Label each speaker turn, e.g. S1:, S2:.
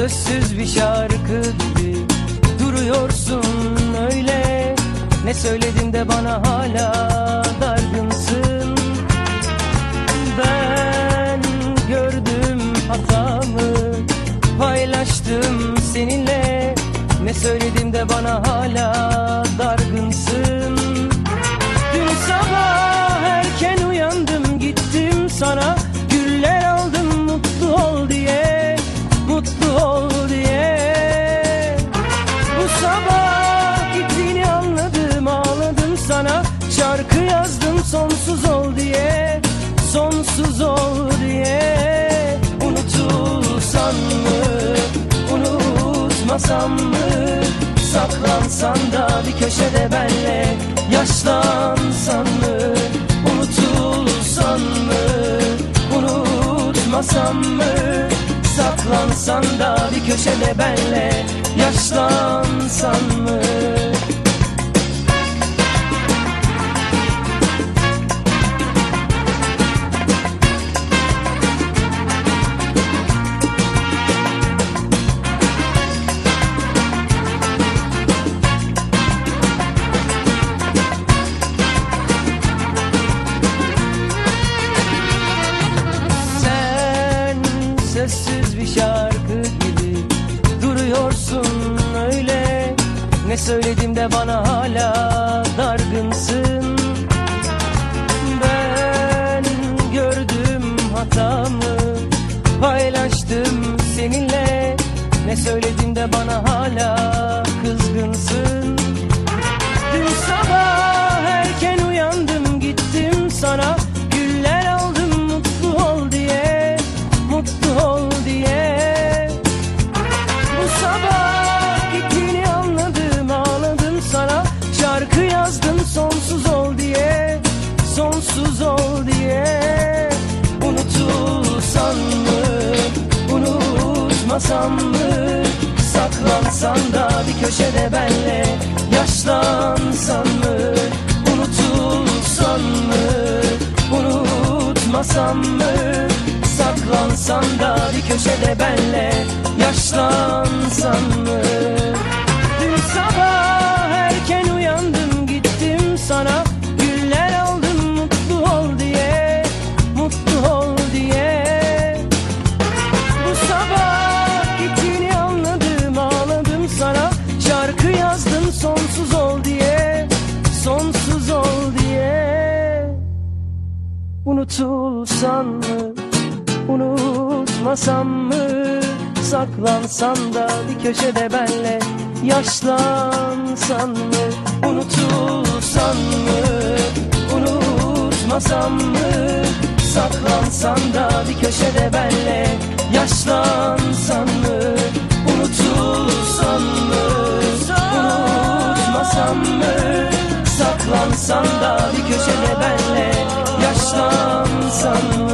S1: sözsüz bir şarkı gibi Duruyorsun öyle. Ne söyledim de bana hala dargınsın? Ben gördüm hatamı Paylaştım seninle. Ne söyledim de bana hala dargınsın Unutmasam mı? Saklansan da bir köşede benle Yaşlansan mı? Unutulsan mı? Unutmasam mı? Saklansan da bir köşede benle Yaşlansan mı söyledim de bana hala dargınsın. Ben gördüm hatamı paylaştım seninle. Ne söyledim de bana hala Sonsuz ol diye Unutulsan mı? Unutmasam mı? Saklansan da bir köşede benle Yaşlansan mı? Unutulsan mı? Unutmasam mı? Saklansan da bir köşede benle Yaşlansan mı Şarkı yazdım sonsuz ol diye Sonsuz ol diye. Unutulsan mı Unutmasam mı? Saklansan da bir köşede benle Yaşlansan mı? Unutulsan mı Unutmasam mı? Saklansan da bir köşede benle Yaşlansan mı Da bir köşede benle Yaşlansan mı